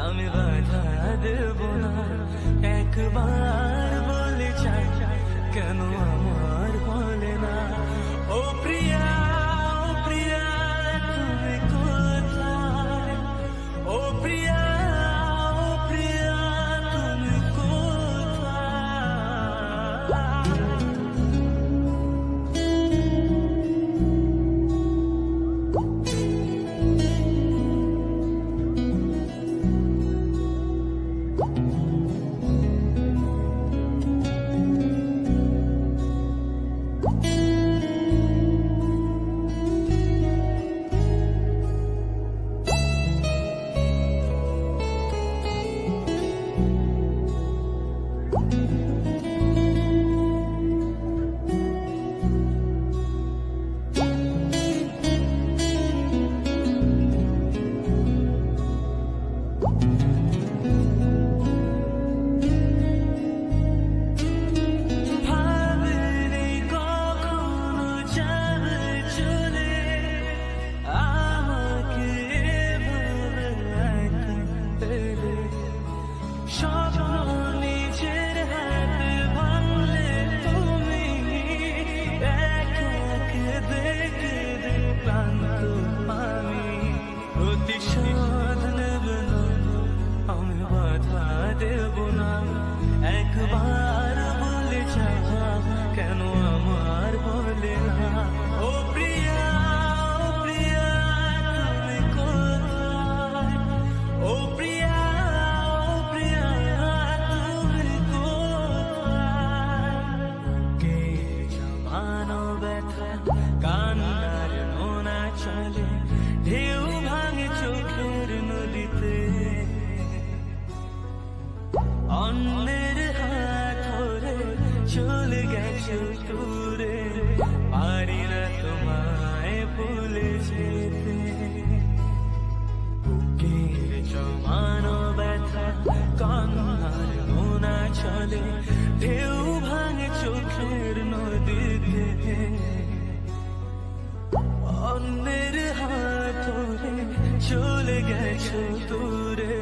আমি বাধা দেব না। একবার Sean চলে, ঢেউ ভাঙে চোখের নদীতে। অন্যের হাত ধরে চলে গেছে দূরে পারি না তোমায় ভুলে যেতে। বুকের জমানো ব্যথা, কান্নার মোনা চলে, ঢেউ ভাঙে চোখের নদীতে। অন্যের চলে গেছো দূরে।